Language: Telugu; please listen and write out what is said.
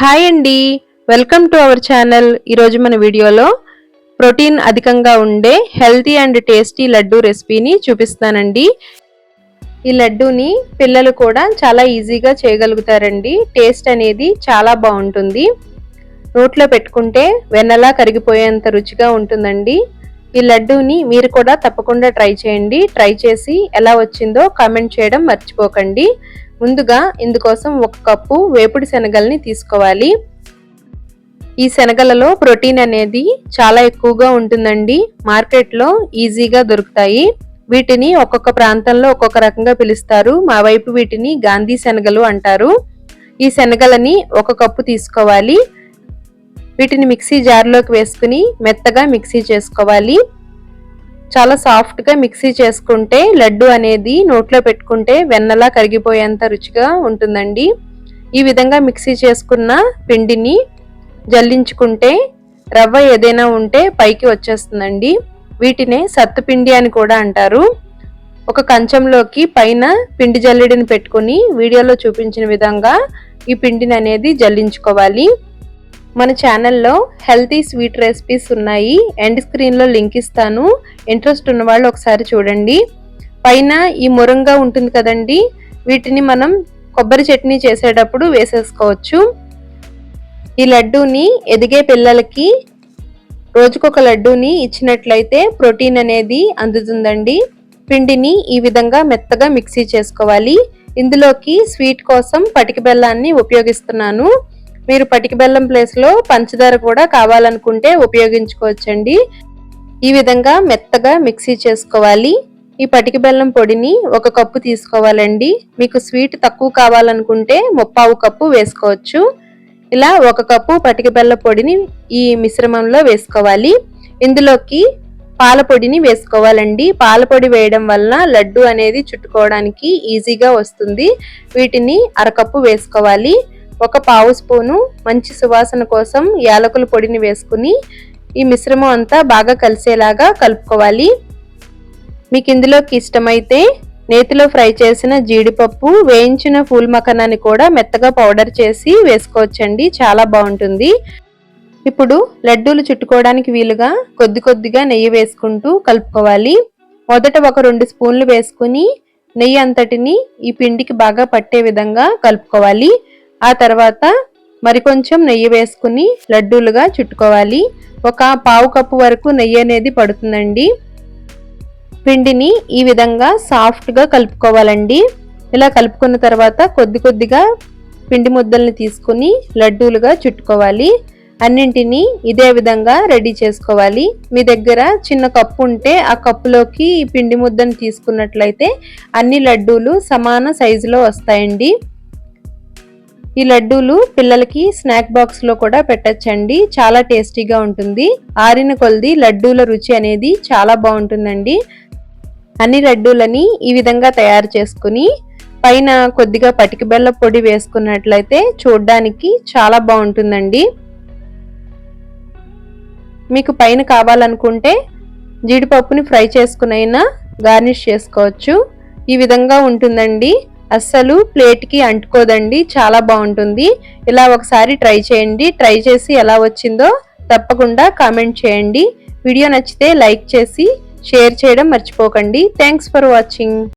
హాయ్ అండి. Welcome to our channel. ఈరోజు మన వీడియోలో ప్రోటీన్ అధికంగా ఉండే హెల్తీ అండ్ టేస్టీ లడ్డు రెసిపీని చూపిస్తానండి. ఈ లడ్డూని పిల్లలు కూడా చాలా ఈజీగా చేయగలుగుతారండి. టేస్ట్ అనేది చాలా బాగుంటుంది. నోట్లో పెట్టుకుంటే వెన్నలా కరిగిపోయేంత రుచిగా ఉంటుందండి. ఈ లడ్డూని మీరు కూడా తప్పకుండా ట్రై చేయండి. ట్రై చేసి ఎలా వచ్చిందో కామెంట్ చేయడం మర్చిపోకండి. ముందుగా ఇందుకోసం ఒక కప్పు వేపుడు శనగల్ని తీసుకోవాలి. ఈ శనగలలో ప్రోటీన్ అనేది చాలా ఎక్కువగా ఉంటుందండి. మార్కెట్లో ఈజీగా దొరుకుతాయి. వీటిని ఒక్కొక్క ప్రాంతంలో ఒక్కొక్క రకంగా పిలుస్తారు. మా వైపు వీటిని గాంధీ శనగలు అంటారు. ఈ శనగలని ఒక కప్పు తీసుకోవాలి. వీటిని మిక్సీ జార్లోకి వేసుకుని మెత్తగా మిక్సీ చేసుకోవాలి. చాలా సాఫ్ట్గా మిక్సీ చేసుకుంటే లడ్డు అనేది నోట్లో పెట్టుకుంటే వెన్నలా కరిగిపోయేంత రుచిగా ఉంటుందండి. ఈ విధంగా మిక్సీ చేసుకున్న పిండిని జల్లించుకుంటే రవ్వ ఏదైనా ఉంటే పైకి వచ్చేస్తుందండి. వీటినే సత్తుపిండి అని కూడా అంటారు. ఒక కంచంలోకి పైన పిండి జల్లెడిని పెట్టుకుని వీడియోలో చూపించిన విధంగా ఈ పిండిని అనేది జల్లించుకోవాలి. మన ఛానల్లో హెల్తీ స్వీట్ రెసిపీస్ ఉన్నాయి. ఎండ్ స్క్రీన్లో లింక్ ఇస్తాను. ఇంట్రెస్ట్ ఉన్న వాళ్ళు ఒకసారి చూడండి. పైన ఈ మురంగా ఉంటుంది కదండి. వీటిని మనం కొబ్బరి చట్నీ చేసేటప్పుడు వేసేసుకోవచ్చు. ఈ లడ్డూని ఎదిగే పిల్లలకి రోజుకొక లడ్డూని ఇచ్చినట్లయితే ప్రోటీన్ అనేది అందుతుందండి. పిండిని ఈ విధంగా మెత్తగా మిక్సీ చేసుకోవాలి. ఇందులోకి స్వీట్ కోసం పటిక బెల్లాన్ని ఉపయోగిస్తున్నాను. మీరు పటిక బెల్లం ప్లేస్లో పంచదార కూడా కావాలనుకుంటే ఉపయోగించుకోవచ్చండి. ఈ విధంగా మెత్తగా మిక్సీ చేసుకోవాలి. ఈ పటిక బెల్లం పొడిని ఒక కప్పు తీసుకోవాలండి. మీకు స్వీట్ తక్కువ కావాలనుకుంటే ముప్పావు కప్పు వేసుకోవచ్చు. ఇలా ఒక కప్పు పటిక బెల్ల పొడిని ఈ మిశ్రమంలో వేసుకోవాలి. ఇందులోకి పాల పొడిని వేసుకోవాలండి. పాల పొడి వేయడం వలన లడ్డు అనేది చుట్టుకోవడానికి ఈజీగా వస్తుంది. వీటిని అరకప్పు వేసుకోవాలి. ఒక పావు స్పూను మంచి సువాసన కోసం యాలకుల పొడిని వేసుకుని ఈ మిశ్రమం అంతా బాగా కలిసేలాగా కలుపుకోవాలి. మీకు ఇందులోకి ఇష్టమైతే నేతిలో ఫ్రై చేసిన జీడిపప్పు వేయించిన ఫూల్ మఖనాన్ని కూడా మెత్తగా పౌడర్ చేసి వేసుకోవచ్చండి. చాలా బాగుంటుంది. ఇప్పుడు లడ్డూలు చుట్టుకోవడానికి వీలుగా కొద్ది కొద్దిగా నెయ్యి వేసుకుంటూ కలుపుకోవాలి. మొదట ఒక రెండు స్పూన్లు వేసుకుని నెయ్యి అంతటిని ఈ పిండికి బాగా పట్టే విధంగా కలుపుకోవాలి. ఆ తర్వాత మరికొంచెం నెయ్యి వేసుకుని లడ్డూలుగా చుట్టుకోవాలి. ఒక పావు కప్పు వరకు నెయ్యి అనేది పడుతుందండి. పిండిని ఈ విధంగా సాఫ్ట్గా కలుపుకోవాలండి. ఇలా కలుపుకున్న తర్వాత కొద్ది కొద్దిగా పిండి ముద్దల్ని తీసుకుని లడ్డూలుగా చుట్టుకోవాలి. అన్నింటినీ ఇదే విధంగా రెడీ చేసుకోవాలి. మీ దగ్గర చిన్న కప్పు ఉంటే ఆ కప్పులోకి పిండి ముద్దను తీసుకున్నట్లయితే అన్ని లడ్డూలు సమాన సైజులో వస్తాయండి. ఈ లడ్డూలు పిల్లలకి స్నాక్ బాక్స్లో కూడా పెట్టచ్చండి. చాలా టేస్టీగా ఉంటుంది. ఆరిన కొలది లడ్డూల రుచి అనేది చాలా బాగుంటుందండి. అన్ని లడ్డూలని ఈ విధంగా తయారు చేసుకుని పైన కొద్దిగా పటిక బెల్ల పొడి వేసుకున్నట్లయితే చూడ్డానికి చాలా బాగుంటుందండి. మీకు పైన కావాలనుకుంటే జీడిపప్పుని ఫ్రై చేసుకునైనా గార్నిష్ చేసుకోవచ్చు. ఈ విధంగా ఉంటుందండి. అస్సలు ప్లేట్కి అంటుకోదండి చాలా బాగుంటుంది. ఇలా ఒకసారి ట్రై చేయండి. ట్రై చేసి ఎలా వచ్చిందో తప్పకుండా కామెంట్ చేయండి. వీడియో నచ్చితే లైక్ చేసి షేర్ చేయడం మర్చిపోకండి. Thanks for watching.